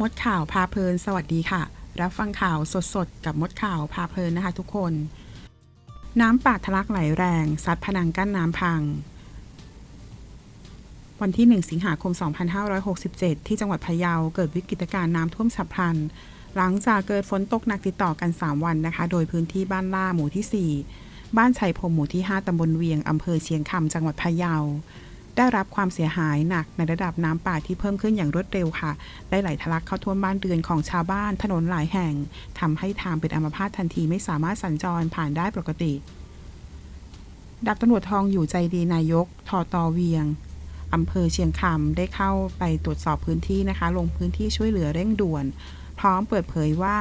มดข่าวพาเพลิน สวัสดีค่ะ รับฟังข่าวสดๆ กับมดข่าวพาเพลินนะคะทุกคน น้ำป่าทะลักไหลแรง ซัดพนังกั้นน้ำพัง วันที่ 1 สิงหาคม 2567 ที่จังหวัดพะเยาเกิดวิกฤตการณ์น้ำท่วมฉับพลัน หลังจากเกิดฝนตกหนักติดต่อกัน 3 วันนะคะ โดยพื้นที่บ้านล่าหมู่ที่ 4 บ้านชัยพรมหมู่ที่ 5ตำบลเวียงอำเภอเชียงคำจังหวัดพะเยา ได้รับความเสียหายหนักในระดับน้ำป่าที่เพิ่มขึ้นอย่างรวดเร็วค่ะ ได้ไหลทะลักเข้าท่วมบ้านเรือนของชาวบ้านถนนหลายแห่งทำให้ทางเป็นอัมพาตทันทีไม่สามารถสัญจรผ่านได้ปกติดับตำรวจทองอยู่ใจดีนายกทอตอเวียงอำเภอเชียงคำได้เข้าไปตรวจสอบพื้นที่นะคะ ลงพื้นที่ช่วยเหลือเร่งด่วน พร้อมเปิดเผยว่า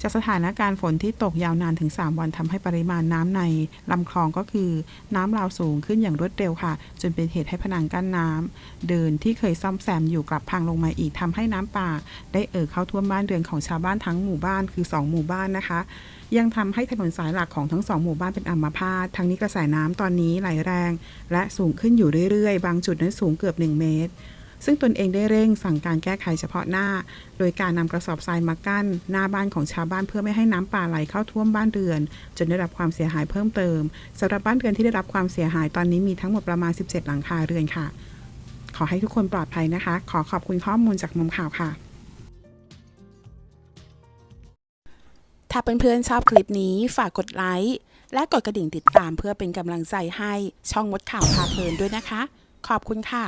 จากสถานการณ์ฝนที่ตกยาวนานถึง 3 วันทำให้ปริมาณน้ำในลำคลองก็คือ น้ำราวสูงขึ้นอย่างรวดเร็วค่ะ จนเป็นเหตุให้ผนังกั้นน้ำเดินที่เคยซ่อมแซมอยู่กลับพังลงมาอีกทำให้น้ำป่า ได้เอ่อเข้าท่วมบ้านเรือนของชาวบ้านทั้งหมู่บ้านคือ 2 หมู่บ้านนะคะ ยังทำให้ถนนสายหลักของทั้งสองหมู่บ้านเป็นอัมพาตทั้งนี้กระแสน้ำตอนนี้ไหลแรง และสูงขึ้นอยู่เรื่อยๆ บางจุดนั้นสูงเกือบ 1 เมตร ซึ่งตนเองได้เร่งสั่งการแก้ไขเฉพาะหน้า โดยการนำกระสอบทรายมากั้น หน้าบ้านของชาวบ้านเพื่อไม่ให้น้ำป่าไหลเข้าท่วมบ้านเรือน จนได้รับความเสียหายเพิ่มเติมสำหรับบ้านเรือนที่ได้รับความเสียหายตอนนี้มีทั้งหมดประมาณ 17 หลังคาเรือนค่ะ ขอให้ทุกคนปลอดภัยนะคะ ขอขอบคุณข้อมูลจากมุมข่าวค่ะถ้าเพื่อนๆชอบคลิปนี้ฝากกดไลค์และกดกระดิ่งติดตามเพื่อเป็นกำลังใจให้ช่องมดข่าวพาเพลินด้วยนะคะ ขอบคุณค่ะ